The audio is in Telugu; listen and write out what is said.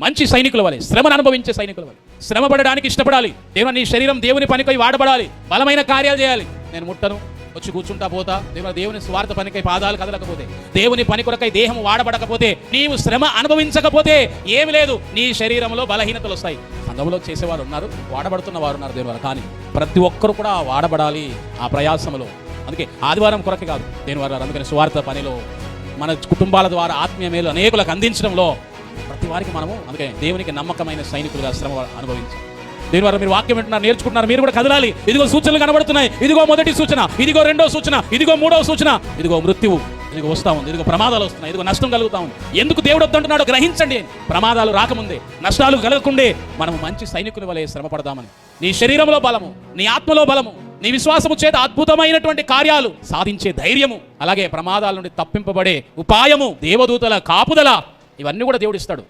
మంచి సైనికుల వలె శ్రమను అనుభవించే సైనికుల వలె. శ్రమ పడడానికి ఇష్టపడాలి. దేవుని నీ శరీరం దేవుని పనికై వాడబడాలి. బలమైన కార్యాలు చేయాలి. నేను ముట్టను వచ్చి కూర్చుంటా పోతా. దేవుని దేవుని స్వార్థ పనికై పాదాలు కదలకపోతే దేవుని పని కొరకై దేహం వాడబడకపోతే నీవు శ్రమ అనుభవించకపోతే ఏమి లేదు. నీ శరీరంలో బలహీనతలు వస్తాయి. సంఘంలో చేసేవారు ఉన్నారు వాడబడుతున్న వారు ఉన్నారు దేని కానీ ప్రతి ఒక్కరు కూడా వాడబడాలి ఆ ప్రయాసములో. అందుకే ఆదివారం కొరకే కాదు. దేని అందుకని స్వార్థ పనిలో మన కుటుంబాల ద్వారా ఆత్మీయ మేలు అనేకులకు అందించడంలో ప్రతి వారికి మనము అందుకే దేవునికి నమ్మకమైన సైనికులుగా శ్రమ అనుభవించాలి దీని వల్ల మీరు వాక్యం వింటున్నారు నేర్చుకుంటున్నారు మీరు కూడా కదలాలి. ఇదిగో సూచనలు కనబడుతున్నాయి. ఇదిగో మొదటి సూచన ఇదిగో రెండో సూచన ఇదిగో మూడో సూచన ఇదిగో మృత్యువు ఇదిగో వస్తా ఉంది ఇదిగో ప్రమాదాలు వస్తున్నాయి ఇదిగో నష్టం కలుగుతా ఉంది. ఎందుకు దేవుడు వద్దంటున్నాడో గ్రహించండి. ప్రమాదాలు రాకముందే నష్టాలు కలగకుండే మనము మంచి సైనికుల వలె శ్రమ పడదామని. నీ శరీరంలో బలము నీ ఆత్మలో బలము నీ విశ్వాసము చేత అద్భుతమైనటువంటి కార్యాలు సాధించే ధైర్యము అలాగే ప్రమాదాల నుండి తప్పింపబడే ఉపాయము దేవదూతల కాపుదల ఇవన్నీ కూడా దేవుడు ఇస్తాడు.